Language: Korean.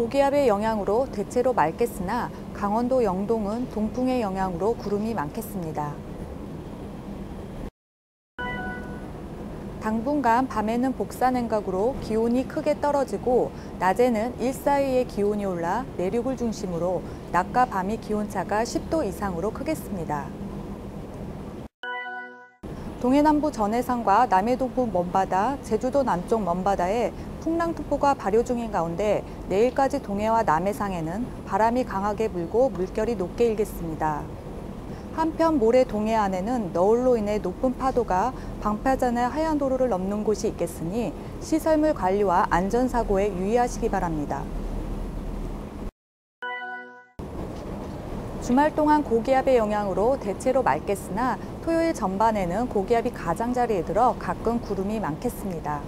고기압의 영향으로 대체로 맑겠으나 강원도 영동은 동풍의 영향으로 구름이 많겠습니다. 당분간 밤에는 복사 냉각으로 기온이 크게 떨어지고 낮에는 일사이의 기온이 올라 내륙을 중심으로 낮과 밤의 기온차가 10도 이상으로 크겠습니다. 동해남부 전해상과 남해동부 먼바다, 제주도 남쪽 먼바다에 풍랑특보가 발효 중인 가운데 내일까지 동해와 남해상에는 바람이 강하게 불고 물결이 높게 일겠습니다. 한편 모레 동해안에는 너울로 인해 높은 파도가 방파제나 하얀 도로를 넘는 곳이 있겠으니 시설물 관리와 안전사고에 유의하시기 바랍니다. 주말 동안 고기압의 영향으로 대체로 맑겠으나 토요일 전반에는 고기압이 가장자리에 들어 가끔 구름이 많겠습니다.